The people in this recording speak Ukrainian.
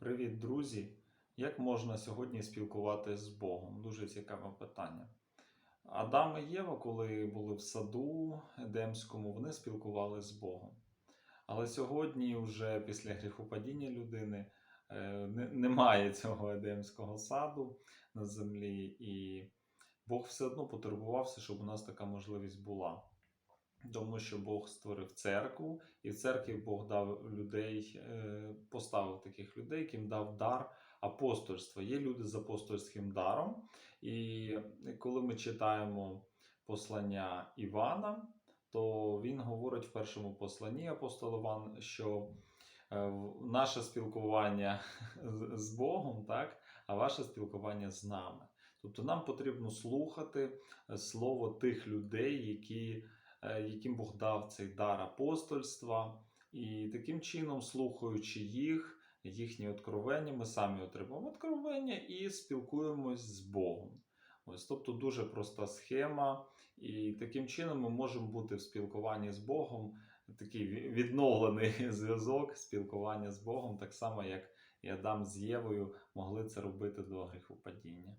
Привіт, друзі! Як можна сьогодні спілкуватися з Богом? Дуже цікаве питання. Адам і Єва, коли були в саду Едемському, вони спілкувалися з Богом. Але сьогодні, вже після гріхопадіння людини, е, немає цього Едемського саду на землі, і Бог все одно потурбувався, щоб у нас така можливість була. Тому що Бог створив церкву, і в церкві Бог дав людей, е, поставив таких людей, яким дав дар апостольства. Є люди з апостольським даром. І коли ми читаємо послання Івана, то він говорить в першому посланні апостол Іван, що е, наше спілкування з- Богом, так, а ваше спілкування з нами. Тобто нам потрібно слухати е, слово тих людей, які яким Бог дав цей дар апостольства. І таким чином, слухаючи їх, їхні откровення, ми самі отримуємо откровення і спілкуємось з Богом. Ось, тобто дуже проста схема, і таким чином ми можемо бути в спілкуванні з Богом, такий відновлений зв'язок спілкування з Богом, так само як і Адам з Євою могли це робити до гріхопадіння.